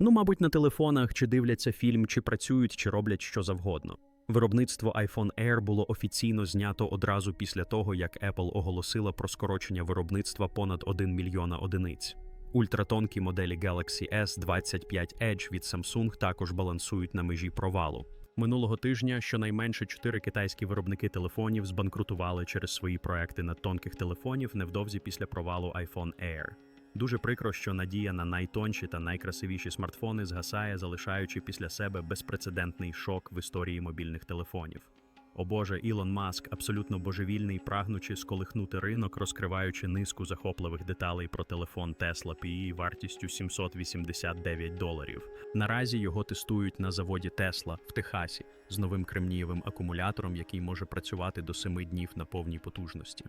Ну, мабуть, на телефонах, чи дивляться фільм, чи працюють, чи роблять що завгодно. Виробництво iPhone Air було офіційно знято одразу після того, як Apple оголосила про скорочення виробництва понад 1 мільйона одиниць. Ультратонкі моделі Galaxy S25 Edge від Samsung також балансують на межі провалу. Минулого тижня щонайменше чотири китайські виробники телефонів збанкрутували через свої проекти над тонких телефонів невдовзі після провалу iPhone Air. Дуже прикро, що надія на найтонші та найкрасивіші смартфони згасає, залишаючи після себе безпрецедентний шок в історії мобільних телефонів. О Боже, Ілон Маск абсолютно божевільний, прагнучи сколихнути ринок, розкриваючи низку захопливих деталей про телефон Tesla PE вартістю 789 доларів. Наразі його тестують на заводі Tesla в Техасі з новим кремнієвим акумулятором, який може працювати до 7 днів на повній потужності.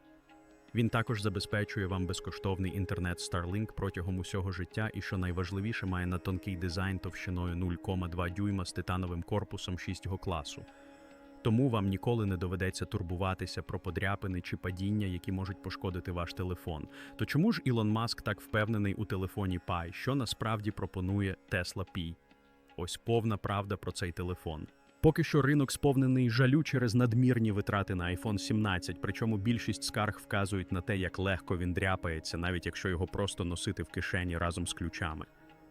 Він також забезпечує вам безкоштовний інтернет Starlink протягом усього життя і, що найважливіше, має на тонкий дизайн товщиною 0,2 дюйма з титановим корпусом 6 класу. Тому вам ніколи не доведеться турбуватися про подряпини чи падіння, які можуть пошкодити ваш телефон. То чому ж Ілон Маск так впевнений у телефоні Pi, що насправді пропонує Tesla Pi? Ось повна правда про цей телефон. Поки що ринок сповнений жалю через надмірні витрати на iPhone 17, причому більшість скарг вказують на те, як легко він дряпається, навіть якщо його просто носити в кишені разом з ключами.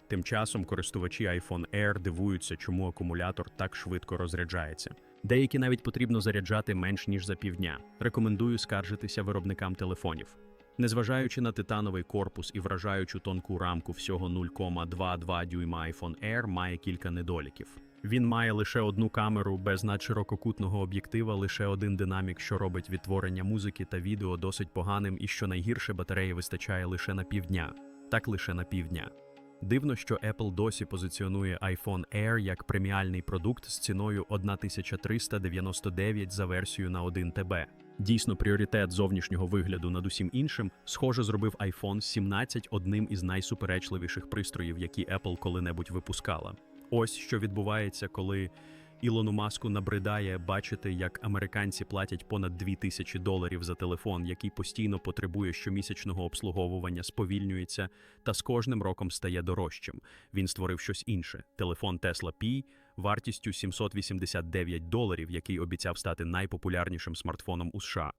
Тим часом користувачі iPhone Air дивуються, чому акумулятор так швидко розряджається. Деякі навіть потрібно заряджати менш ніж за півдня. Рекомендую скаржитися виробникам телефонів. Незважаючи на титановий корпус і вражаючу тонку рамку всього 0,22 дюйма iPhone Air має кілька недоліків. Він має лише одну камеру без надширококутного об'єктива, лише один динамік, що робить відтворення музики та відео досить поганим, і що найгірше батареї вистачає лише на півдня. Так лише на півдня. Дивно, що Apple досі позиціонує iPhone Air як преміальний продукт з ціною 1399 за версію на 1 ТБ. Дійсно, пріоритет зовнішнього вигляду над усім іншим, схоже, зробив iPhone 17 одним із найсуперечливіших пристроїв, які Apple коли-небудь випускала. Ось що відбувається, коли Ілону Маску набридає бачити, як американці платять понад 2000 доларів за телефон, який постійно потребує щомісячного обслуговування, сповільнюється та з кожним роком стає дорожчим. Він створив щось інше: телефон Tesla Pi вартістю 789 доларів, який обіцяв стати найпопулярнішим смартфоном у США.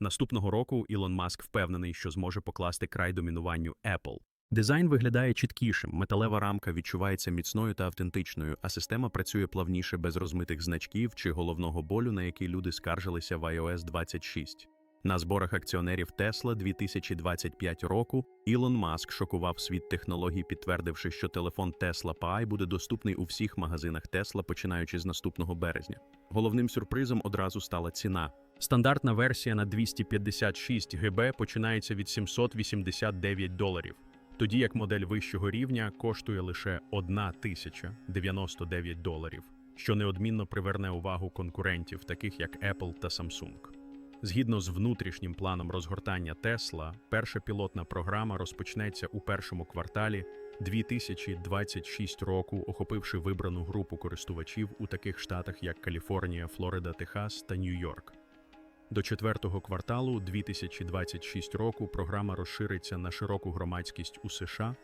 Наступного року Ілон Маск впевнений, що зможе покласти край домінуванню Apple. Дизайн виглядає чіткішим, металева рамка відчувається міцною та автентичною, а система працює плавніше без розмитих значків чи головного болю, на який люди скаржилися в iOS 26. На зборах акціонерів Tesla 2025 року Ілон Маск шокував світ технологій, підтвердивши, що телефон Tesla Pi буде доступний у всіх магазинах Tesla, починаючи з наступного березня. Головним сюрпризом одразу стала ціна. Стандартна версія на 256 ГБ починається від 789 доларів тоді як модель вищого рівня коштує лише 1099 доларів, що неодмінно приверне увагу конкурентів, таких як Apple та Samsung. Згідно з внутрішнім планом розгортання Tesla, перша пілотна програма розпочнеться у першому кварталі 2026 року, охопивши вибрану групу користувачів у таких штатах, як Каліфорнія, Флорида, Техас та Нью-Йорк. До четвертого кварталу 2026 року програма розшириться на широку громадськість у США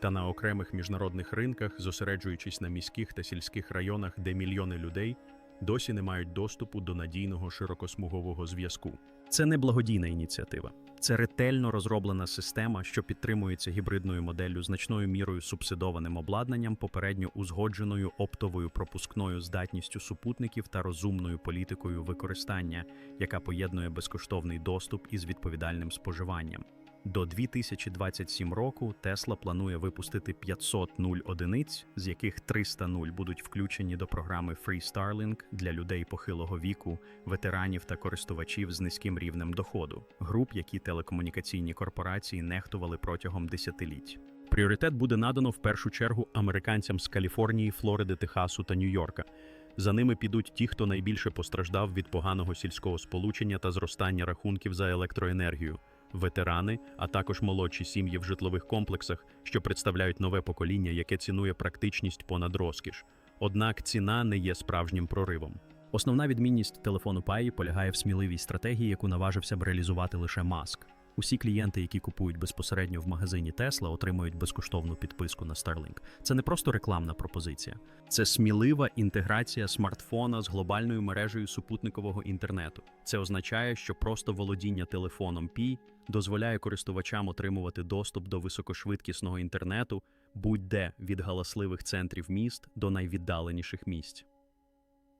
та на окремих міжнародних ринках, зосереджуючись на міських та сільських районах, де мільйони людей досі не мають доступу до надійного широкосмугового зв'язку. Це не благодійна ініціатива. Це ретельно розроблена система, що підтримується гібридною моделлю значною мірою субсидованим обладнанням, попередньо узгодженою оптовою пропускною здатністю супутників та розумною політикою використання, яка поєднує безкоштовний доступ із відповідальним споживанням. До 2027 року Tesla планує випустити 500 нуль одиниць, з яких 300 нуль будуть включені до програми Free Starlink для людей похилого віку, ветеранів та користувачів з низьким рівнем доходу, груп, які телекомунікаційні корпорації нехтували протягом десятиліть. Пріоритет буде надано в першу чергу американцям з Каліфорнії, Флориди, Техасу та Нью-Йорка. За ними підуть ті, хто найбільше постраждав від поганого сільського сполучення та зростання рахунків за електроенергію ветерани, а також молодші сім'ї в житлових комплексах, що представляють нове покоління, яке цінує практичність понад розкіш. Однак ціна не є справжнім проривом. Основна відмінність телефону Паї полягає в сміливій стратегії, яку наважився б реалізувати лише маск. Усі клієнти, які купують безпосередньо в магазині Tesla, отримують безкоштовну підписку на Starlink. Це не просто рекламна пропозиція, це смілива інтеграція смартфона з глобальною мережею супутникового інтернету. Це означає, що просто володіння телефоном Pi дозволяє користувачам отримувати доступ до високошвидкісного інтернету будь-де від галасливих центрів міст до найвіддаленіших місць.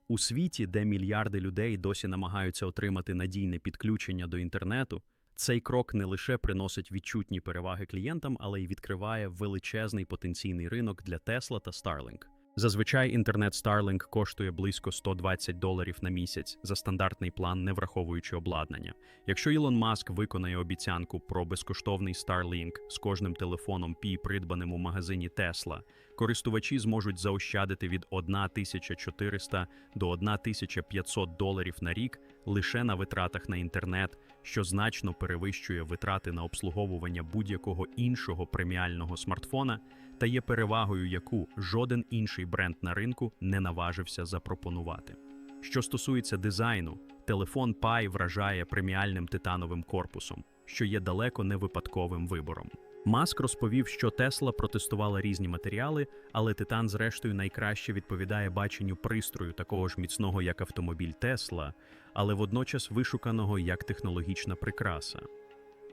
У світі, де мільярди людей досі намагаються отримати надійне підключення до інтернету, цей крок не лише приносить відчутні переваги клієнтам, але й відкриває величезний потенційний ринок для Tesla та Starlink. Зазвичай інтернет Starlink коштує близько 120 доларів на місяць за стандартний план, не враховуючи обладнання. Якщо Ілон Маск виконає обіцянку про безкоштовний Starlink з кожним телефоном Пі, придбаним у магазині Tesla, користувачі зможуть заощадити від 1400 до 1500 доларів на рік лише на витратах на інтернет, що значно перевищує витрати на обслуговування будь-якого іншого преміального смартфона та є перевагою, яку жоден інший бренд на ринку не наважився запропонувати. Що стосується дизайну, телефон Pi вражає преміальним титановим корпусом, що є далеко не випадковим вибором. Маск розповів, що Тесла протестувала різні матеріали, але титан, зрештою, найкраще відповідає баченню пристрою такого ж міцного, як автомобіль Тесла, але водночас вишуканого як технологічна прикраса.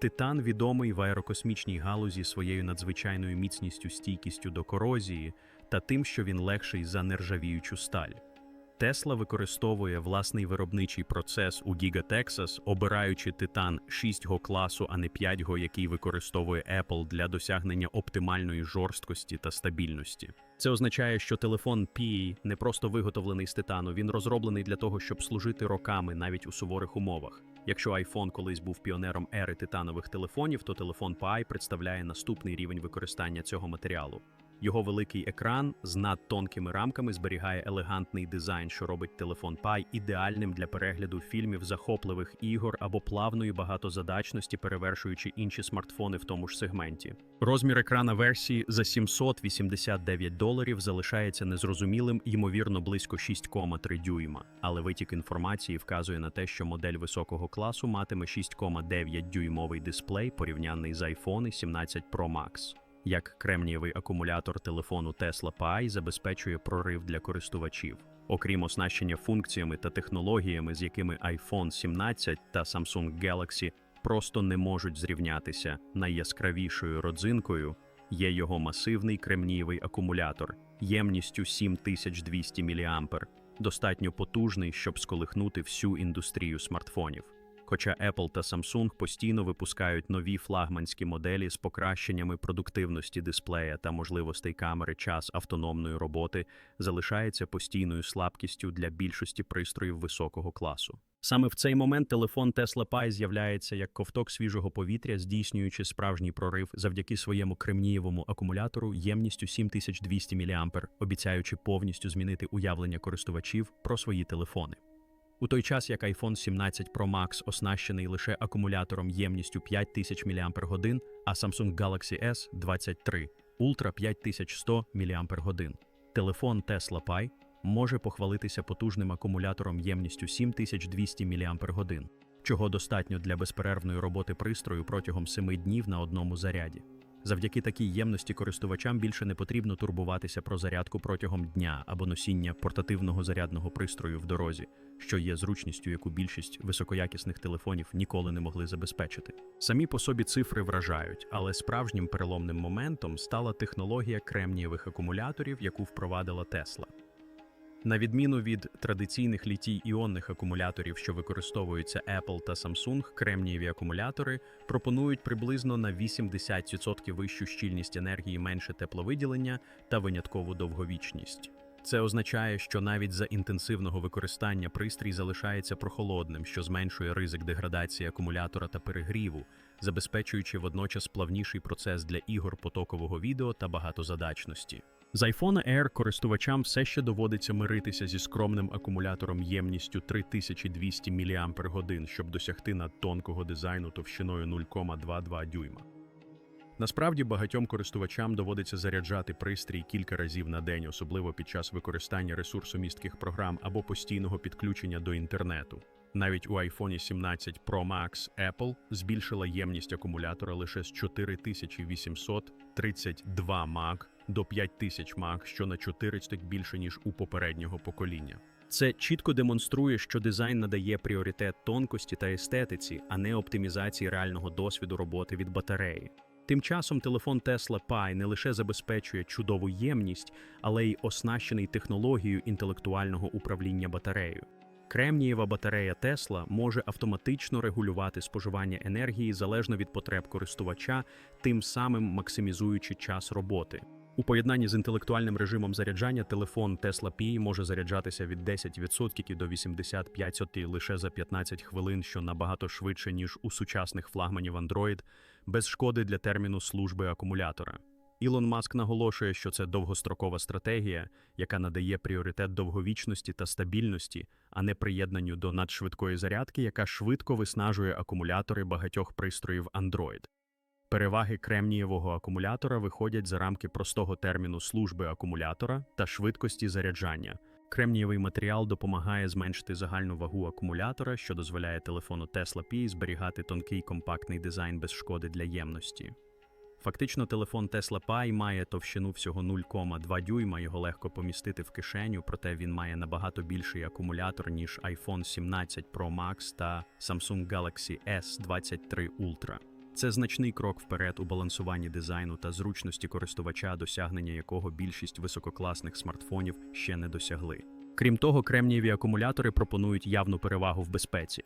Титан відомий в аерокосмічній галузі своєю надзвичайною міцністю, стійкістю до корозії та тим, що він легший за нержавіючу сталь. Тесла використовує власний виробничий процес у Giga Texas, обираючи титан 6-го класу, а не 5-го, який використовує Apple для досягнення оптимальної жорсткості та стабільності. Це означає, що телефон Pi не просто виготовлений з титану, він розроблений для того, щоб служити роками навіть у суворих умовах. Якщо iPhone колись був піонером ери титанових телефонів, то телефон Pi представляє наступний рівень використання цього матеріалу. Його великий екран з надтонкими рамками зберігає елегантний дизайн, що робить телефон Pi ідеальним для перегляду фільмів захопливих ігор або плавної багатозадачності, перевершуючи інші смартфони в тому ж сегменті. Розмір екрана версії за 789 доларів залишається незрозумілим, ймовірно, близько 6,3 дюйма. Але витік інформації вказує на те, що модель високого класу матиме 6,9 дюймовий дисплей, порівняний з iPhone 17 Pro Max. Як кремнієвий акумулятор телефону Tesla Pi забезпечує прорив для користувачів. Окрім оснащення функціями та технологіями, з якими iPhone 17 та Samsung Galaxy просто не можуть зрівнятися, найяскравішою родзинкою є його масивний кремнієвий акумулятор ємністю 7200 мА, достатньо потужний, щоб сколихнути всю індустрію смартфонів. Хоча Apple та Samsung постійно випускають нові флагманські моделі з покращеннями продуктивності дисплея та можливостей камери, час автономної роботи залишається постійною слабкістю для більшості пристроїв високого класу. Саме в цей момент телефон Tesla Pi з'являється як ковток свіжого повітря, здійснюючи справжній прорив завдяки своєму кремнієвому акумулятору ємністю 7200 мА, обіцяючи повністю змінити уявлення користувачів про свої телефони. У той час як iPhone 17 Pro Max оснащений лише акумулятором ємністю 5000 мАч, а Samsung Galaxy S23 Ultra 5100 мАч. Телефон Tesla Pi може похвалитися потужним акумулятором ємністю 7200 мАч, чого достатньо для безперервної роботи пристрою протягом 7 днів на одному заряді. Завдяки такій ємності користувачам більше не потрібно турбуватися про зарядку протягом дня або носіння портативного зарядного пристрою в дорозі, що є зручністю, яку більшість високоякісних телефонів ніколи не могли забезпечити. Самі по собі цифри вражають, але справжнім переломним моментом стала технологія кремнієвих акумуляторів, яку впровадила Tesla. На відміну від традиційних літій-іонних акумуляторів, що використовуються Apple та Samsung, кремнієві акумулятори пропонують приблизно на 80% вищу щільність енергії, менше тепловиділення та виняткову довговічність. Це означає, що навіть за інтенсивного використання пристрій залишається прохолодним, що зменшує ризик деградації акумулятора та перегріву, забезпечуючи водночас плавніший процес для ігор потокового відео та багатозадачності. З iPhone Air користувачам все ще доводиться миритися зі скромним акумулятором ємністю 3200 мАч, щоб досягти надтонкого дизайну товщиною 0,22 дюйма. Насправді багатьом користувачам доводиться заряджати пристрій кілька разів на день, особливо під час використання ресурсомістких програм або постійного підключення до інтернету. Навіть у iPhone 17 Pro Max Apple збільшила ємність акумулятора лише з 4832 мАч до 5000 мАч, що на 400 більше ніж у попереднього покоління. Це чітко демонструє, що дизайн надає пріоритет тонкості та естетиці, а не оптимізації реального досвіду роботи від батареї. Тим часом телефон Tesla Pi не лише забезпечує чудову ємність, але й оснащений технологією інтелектуального управління батареєю. Кремнієва батарея Tesla може автоматично регулювати споживання енергії залежно від потреб користувача, тим самим максимізуючи час роботи. У поєднанні з інтелектуальним режимом заряджання телефон Tesla Pi може заряджатися від 10% до 85% лише за 15 хвилин, що набагато швидше, ніж у сучасних флагманів Android, без шкоди для терміну служби акумулятора. Ілон Маск наголошує, що це довгострокова стратегія, яка надає пріоритет довговічності та стабільності, а не приєднанню до надшвидкої зарядки, яка швидко виснажує акумулятори багатьох пристроїв Android. Переваги кремнієвого акумулятора виходять за рамки простого терміну служби акумулятора та швидкості заряджання. Кремнієвий матеріал допомагає зменшити загальну вагу акумулятора, що дозволяє телефону Tesla Pi зберігати тонкий компактний дизайн без шкоди для ємності. Фактично, телефон Tesla Pi має товщину всього 0,2 дюйма, його легко помістити в кишеню, проте він має набагато більший акумулятор, ніж iPhone 17 Pro Max та Samsung Galaxy S23 Ultra. Це значний крок вперед у балансуванні дизайну та зручності користувача, досягнення якого більшість висококласних смартфонів ще не досягли. Крім того, кремнієві акумулятори пропонують явну перевагу в безпеці.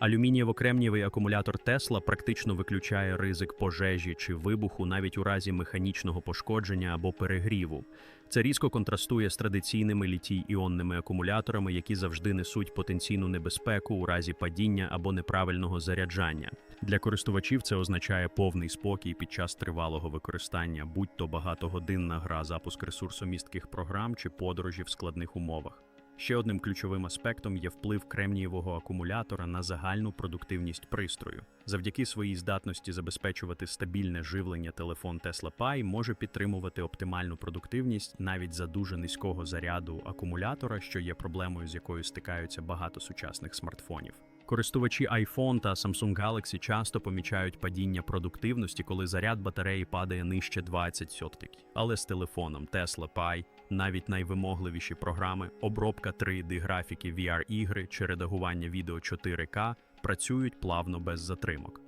Алюмінієво-кремнієвий акумулятор Tesla практично виключає ризик пожежі чи вибуху навіть у разі механічного пошкодження або перегріву. Це різко контрастує з традиційними літій-іонними акумуляторами, які завжди несуть потенційну небезпеку у разі падіння або неправильного заряджання. Для користувачів це означає повний спокій під час тривалого використання, будь то багатогодинна гра, запуск ресурсомістких програм чи подорожі в складних умовах. Ще одним ключовим аспектом є вплив кремнієвого акумулятора на загальну продуктивність пристрою. Завдяки своїй здатності забезпечувати стабільне живлення телефон Tesla Pi може підтримувати оптимальну продуктивність навіть за дуже низького заряду акумулятора, що є проблемою, з якою стикаються багато сучасних смартфонів. Користувачі iPhone та Samsung Galaxy часто помічають падіння продуктивності, коли заряд батареї падає нижче 20%. Але з телефоном Tesla Pi навіть найвимогливіші програми, обробка 3D графіки VR-ігри чи редагування відео 4К працюють плавно без затримок.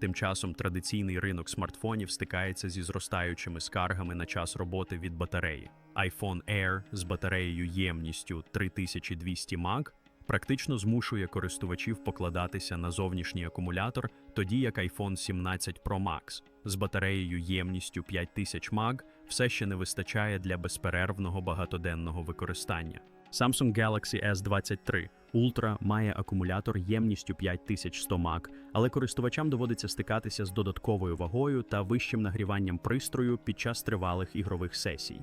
Тим часом традиційний ринок смартфонів стикається зі зростаючими скаргами на час роботи від батареї. iPhone Air з батареєю ємністю 3200 мАч практично змушує користувачів покладатися на зовнішній акумулятор, тоді як iPhone 17 Pro Max з батареєю ємністю 5000 мАч все ще не вистачає для безперервного багатоденного використання. Samsung Galaxy S23 Ultra має акумулятор ємністю 5100 мАч, але користувачам доводиться стикатися з додатковою вагою та вищим нагріванням пристрою під час тривалих ігрових сесій.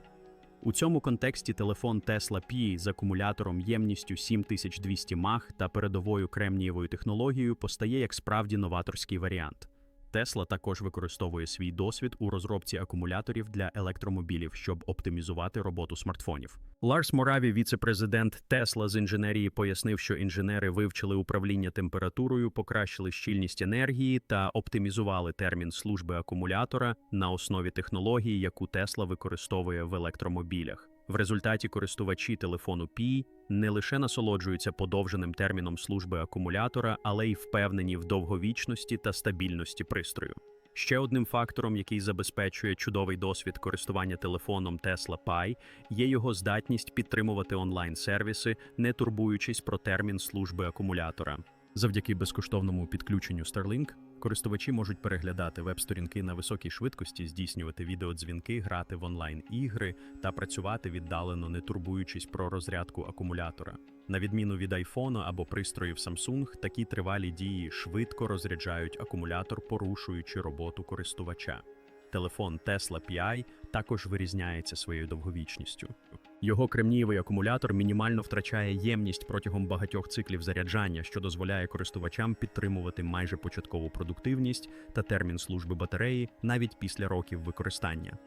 У цьому контексті телефон Tesla Pi з акумулятором ємністю 7200 мАх та передовою кремнієвою технологією постає як справді новаторський варіант. Tesla також використовує свій досвід у розробці акумуляторів для електромобілів, щоб оптимізувати роботу смартфонів. Ларс Мораві, віце-президент Tesla з інженерії, пояснив, що інженери вивчили управління температурою, покращили щільність енергії та оптимізували термін служби акумулятора на основі технології, яку Tesla використовує в електромобілях. В результаті користувачі телефону Pi не лише насолоджуються подовженим терміном служби акумулятора, але й впевнені в довговічності та стабільності пристрою. Ще одним фактором, який забезпечує чудовий досвід користування телефоном Tesla Pi, є його здатність підтримувати онлайн-сервіси, не турбуючись про термін служби акумулятора. Завдяки безкоштовному підключенню Starlink користувачі можуть переглядати веб-сторінки на високій швидкості, здійснювати відеодзвінки, грати в онлайн-ігри та працювати віддалено, не турбуючись про розрядку акумулятора. На відміну від iPhone або пристроїв Samsung, такі тривалі дії швидко розряджають акумулятор, порушуючи роботу користувача. Телефон Tesla Pi також вирізняється своєю довговічністю. Його кремнієвий акумулятор мінімально втрачає ємність протягом багатьох циклів заряджання, що дозволяє користувачам підтримувати майже початкову продуктивність та термін служби батареї навіть після років використання.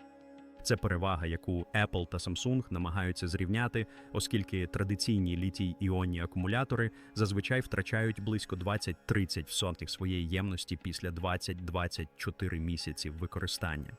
Це перевага, яку Apple та Samsung намагаються зрівняти, оскільки традиційні літій-іонні акумулятори зазвичай втрачають близько 20-30% своєї ємності після 20-24 місяців використання.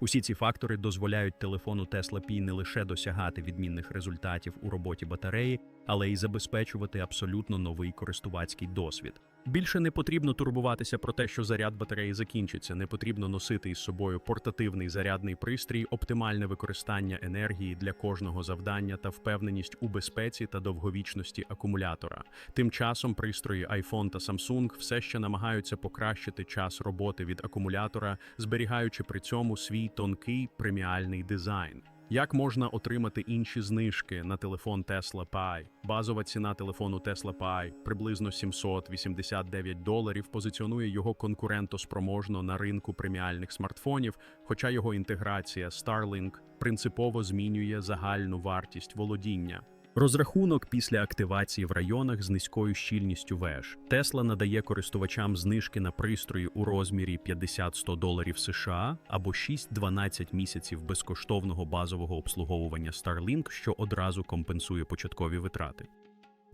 Усі ці фактори дозволяють телефону Tesla Pi не лише досягати відмінних результатів у роботі батареї, але й забезпечувати абсолютно новий користувацький досвід. Більше не потрібно турбуватися про те, що заряд батареї закінчиться. Не потрібно носити із собою портативний зарядний пристрій, оптимальне використання енергії для кожного завдання та впевненість у безпеці та довговічності акумулятора. Тим часом пристрої iPhone та Samsung все ще намагаються покращити час роботи від акумулятора, зберігаючи при цьому свій тонкий преміальний дизайн. Як можна отримати інші знижки на телефон Tesla Pi? Базова ціна телефону Tesla Pi приблизно 789 доларів. Позиціонує його конкурентоспроможно на ринку преміальних смартфонів, хоча його інтеграція Starlink принципово змінює загальну вартість володіння. Розрахунок після активації в районах з низькою щільністю веж. Тесла надає користувачам знижки на пристрої у розмірі 50-100 доларів США або 6-12 місяців безкоштовного базового обслуговування Starlink, що одразу компенсує початкові витрати.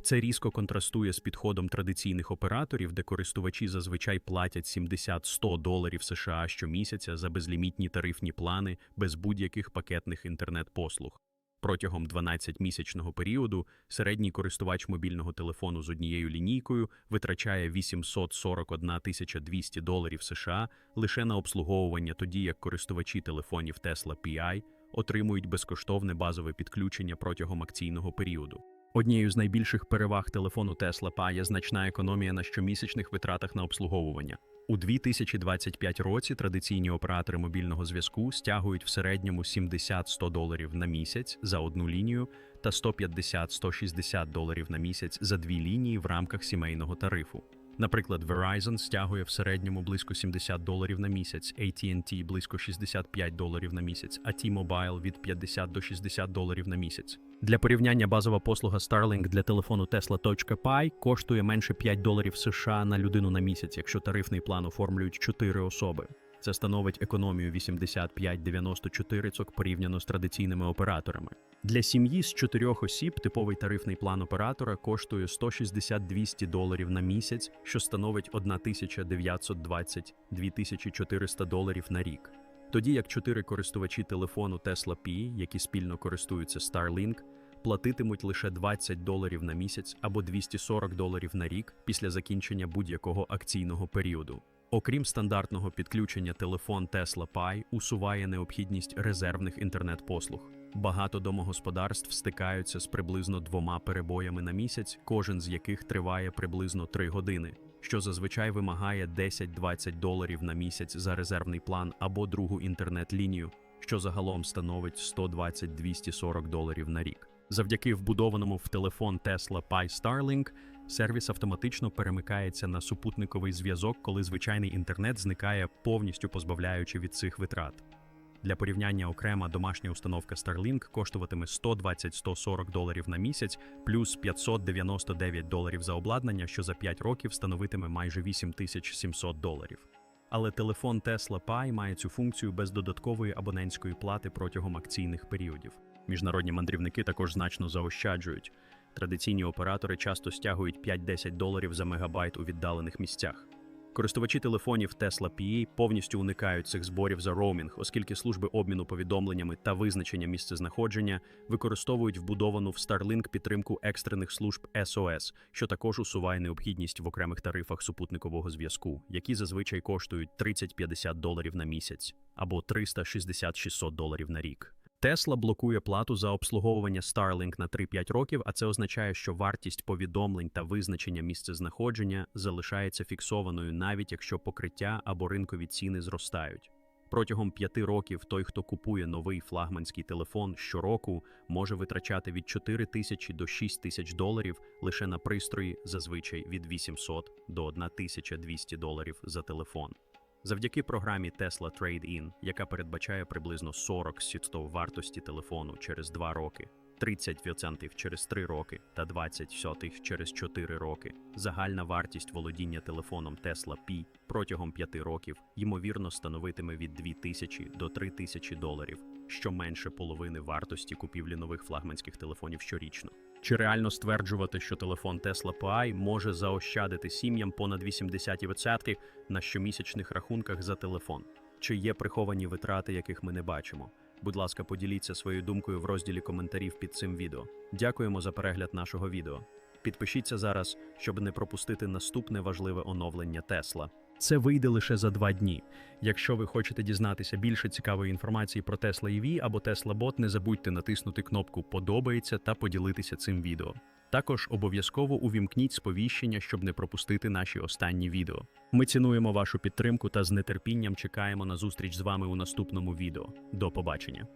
Це різко контрастує з підходом традиційних операторів, де користувачі зазвичай платять 70-100 доларів США щомісяця за безлімітні тарифні плани без будь-яких пакетних інтернет-послуг. Протягом 12-місячного періоду середній користувач мобільного телефону з однією лінійкою витрачає 841 200 доларів США лише на обслуговування, тоді як користувачі телефонів Tesla PI отримують безкоштовне базове підключення протягом акційного періоду. Однією з найбільших переваг телефону Tesla Pi є значна економія на щомісячних витратах на обслуговування. У 2025 році традиційні оператори мобільного зв'язку стягують в середньому 70-100 доларів на місяць за одну лінію та 150-160 доларів на місяць за дві лінії в рамках сімейного тарифу. Наприклад, Verizon стягує в середньому близько 70 доларів на місяць, AT&T – близько 65 доларів на місяць, а T-Mobile – від 50 до 60 доларів на місяць. Для порівняння базова послуга Starlink для телефону Tesla.Pi коштує менше 5 доларів США на людину на місяць, якщо тарифний план оформлюють 4 особи. Це становить економію 85-94 цок порівняно з традиційними операторами. Для сім'ї з чотирьох осіб типовий тарифний план оператора коштує 160-200 доларів на місяць, що становить 1920-2400 доларів на рік. Тоді як чотири користувачі телефону Tesla Pi, які спільно користуються Starlink, платитимуть лише 20 доларів на місяць або 240 доларів на рік після закінчення будь-якого акційного періоду. Окрім стандартного підключення, телефон Tesla Pi усуває необхідність резервних інтернет-послуг. Багато домогосподарств стикаються з приблизно двома перебоями на місяць, кожен з яких триває приблизно 3 години, що зазвичай вимагає 10-20 доларів на місяць за резервний план або другу інтернет-лінію, що загалом становить 120-240 доларів на рік. Завдяки вбудованому в телефон Tesla Pi Starlink сервіс автоматично перемикається на супутниковий зв'язок, коли звичайний інтернет зникає, повністю позбавляючи від цих витрат. Для порівняння окрема домашня установка Starlink коштуватиме 120-140 доларів на місяць, плюс 599 доларів за обладнання, що за 5 років становитиме майже 8700 доларів. Але телефон Tesla Pi має цю функцію без додаткової абонентської плати протягом акційних періодів. Міжнародні мандрівники також значно заощаджують. Традиційні оператори часто стягують 5-10 доларів за мегабайт у віддалених місцях. Користувачі телефонів Tesla PE повністю уникають цих зборів за роумінг, оскільки служби обміну повідомленнями та визначення місцезнаходження використовують вбудовану в Starlink підтримку екстрених служб SOS, що також усуває необхідність в окремих тарифах супутникового зв'язку, які зазвичай коштують 30-50 доларів на місяць або 360-600 доларів на рік. Tesla блокує плату за обслуговування Starlink на 3-5 років, а це означає, що вартість повідомлень та визначення місцезнаходження залишається фіксованою, навіть якщо покриття або ринкові ціни зростають. Протягом п'яти років той, хто купує новий флагманський телефон щороку, може витрачати від 4 тисячі до 6 тисяч доларів лише на пристрої, зазвичай від 800 до 1200 доларів за телефон. Завдяки програмі Tesla Trade-In, яка передбачає приблизно 40 сітстов вартості телефону через 2 роки, 30% через 3 роки та 20 сотих через 4 роки, загальна вартість володіння телефоном Tesla Pi протягом 5 років ймовірно становитиме від 2000 до 3000 доларів. що менше половини вартості купівлі нових флагманських телефонів щорічно. Чи реально стверджувати, що телефон Tesla Pi може заощадити сім'ям понад 80% на щомісячних рахунках за телефон? Чи є приховані витрати, яких ми не бачимо? Будь ласка, поділіться своєю думкою в розділі коментарів під цим відео. Дякуємо за перегляд нашого відео. Підпишіться зараз, щоб не пропустити наступне важливе оновлення Тесла. Це вийде лише за два дні. Якщо ви хочете дізнатися більше цікавої інформації про Tesla EV або Tesla Bot, не забудьте натиснути кнопку Подобається та поділитися цим відео. Також обов'язково увімкніть сповіщення, щоб не пропустити наші останні відео. Ми цінуємо вашу підтримку та з нетерпінням чекаємо на зустріч з вами у наступному відео. До побачення!